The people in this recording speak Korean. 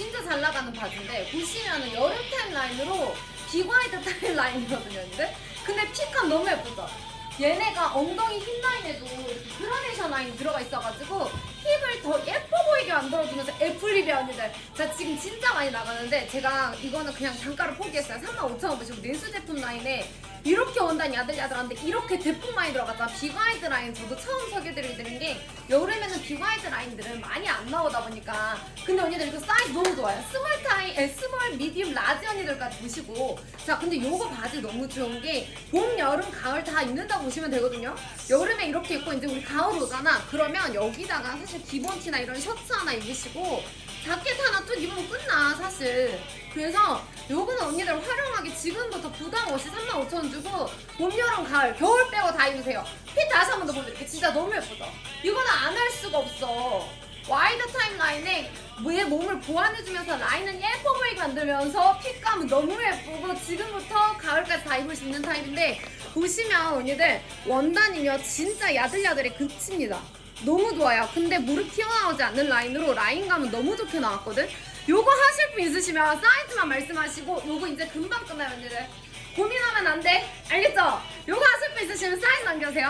진짜 잘 나가는 바지인데 보시면은 여름 타임 라인으로 비과이드 타임 라인이거든요 근데? 근데 핏감 너무 예쁘죠? 얘네가 엉덩이 힙 라인에도 그라데이션 라인 들어가 있어가지고 힙을 더 예뻐 보이게 만들어주면서 애플립이 언니들. 자 지금 진짜 많이 나가는데 제가 이거는 그냥 단가를 포기했어요. 35,000원 보시고 내수 제품 라인에 이렇게 원단이 야들야들한데 이렇게 대폭 많이 들어갔다 비과이드 라인 저도 처음 소개드리는 게 여름에는 비과이드 라인들은 많이 안 나오다 보니까. 근데 언니들 이거 사이즈 너무 좋아요. 스몰 타이 에, 스몰 미디움 라지 언니들까지 보시고. 자 근데 요거 바지 너무 좋은 게 봄 여름 가을 다 입는다고 보시면 되거든요. 여름에 이렇게 입고 이제 우리 가을 오잖아. 그러면 여기다가 사실 기본 티나 이런 셔츠 하나 입으시고 자켓 하나 또 입으면 끝나 사실 그래서 요거는 언니들 활용하기 지금부터 부담 없이 35,000원 주고 봄, 여름, 가을, 겨울 빼고 다 입으세요. 핏 다시 한 번 더 보여드릴게요. 진짜 너무 예쁘죠? 이거는 안 할 수가 없어. 와이드 타임라인에 내 몸을 보완해주면서 라인은 예뻐 보이게 만들면서 핏감은 너무 예쁘고 지금부터 가을까지 다 입을 수 있는 타입인데 보시면 언니들 원단이며 진짜 야들야들에 그칩니다. 너무 좋아요. 근데 무릎 튀어나오지 않는 라인으로 라인감은 너무 좋게 나왔거든 요거 하실 분 있으시면 사이즈만 말씀하시고 요거 이제 금방 끝나요 언니들. 고민하면 안 돼. 알겠죠? 요거 하실 분 있으시면 사이즈 남겨주세요